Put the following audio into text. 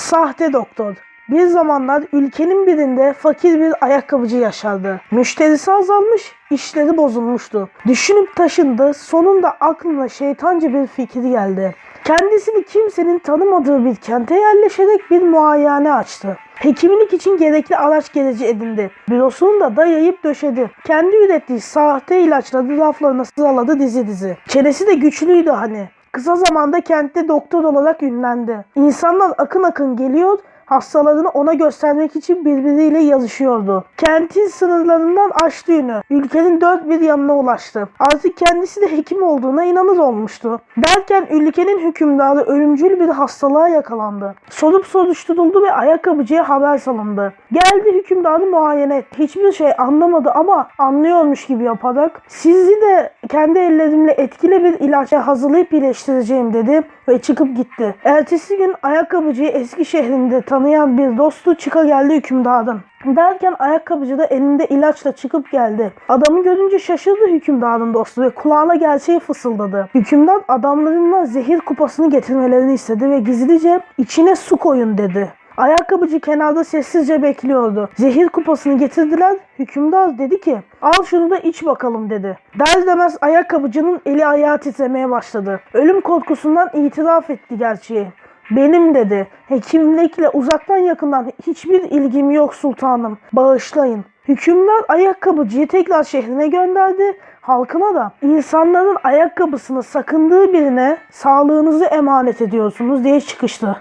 Sahte doktor. Bir zamanlar ülkenin birinde fakir bir ayakkabıcı yaşardı. Müşterisi azalmış, işleri bozulmuştu. Düşünüp taşındı, sonunda aklına şeytanca bir fikir geldi. Kendisini kimsenin tanımadığı bir kente yerleşerek bir muayene açtı. Hekimlik için gerekli araç gereci edindi. Bürosunu da dayayıp döşedi. Kendi ürettiği sahte ilaçları raflarına sıraladı dizi dizi. Çenesi de güçlüydü hani. Kısa zamanda kentte doktor olarak ünlendi. İnsanlar akın akın geliyor, hastalarını ona göstermek için birbiriyle yazışıyordu. Kentin sınırlarından aştı yönü. Ülkenin dört bir yanına ulaştı. Artık kendisi de hekim olduğuna inanır olmuştu. Derken ülkenin hükümdarı ölümcül bir hastalığa yakalandı. Sorup soruşturuldu ve ayakkabıcıya haber salındı. Geldi hükümdarı muayene etti. Hiçbir şey anlamadı ama anlıyormuş gibi yaparak sizi de kendi ellerimle etkili bir ilaçla hazırlayıp iyileştireceğim dedi ve çıkıp gitti. Ertesi gün ayakkabıcıyı eski şehrinde tanıyan bir dostu çıka geldi hükümdarın. Derken ayakkabıcı da elinde ilaçla çıkıp geldi. Adamı görünce şaşırdı hükümdarın dostu ve kulağına gerçeği fısıldadı. Hükümdar adamlarına zehir kupasını getirmelerini istedi ve gizlice içine su koyun dedi. Ayakkabıcı kenarda sessizce bekliyordu. Zehir kupasını getirdiler. Hükümdar dedi ki al şunu da iç bakalım dedi. Der demez ayakkabıcının eli ayağı titremeye başladı. Ölüm korkusundan itiraf etti gerçeği. Benim dedi. Hekimlikle uzaktan yakından hiçbir ilgim yok sultanım. Bağışlayın. Hükümdar ayakkabıcıyı tekrar şehrine gönderdi. Halkına da insanların ayakkabısını sakındığı birine sağlığınızı emanet ediyorsunuz diye çıkıştı.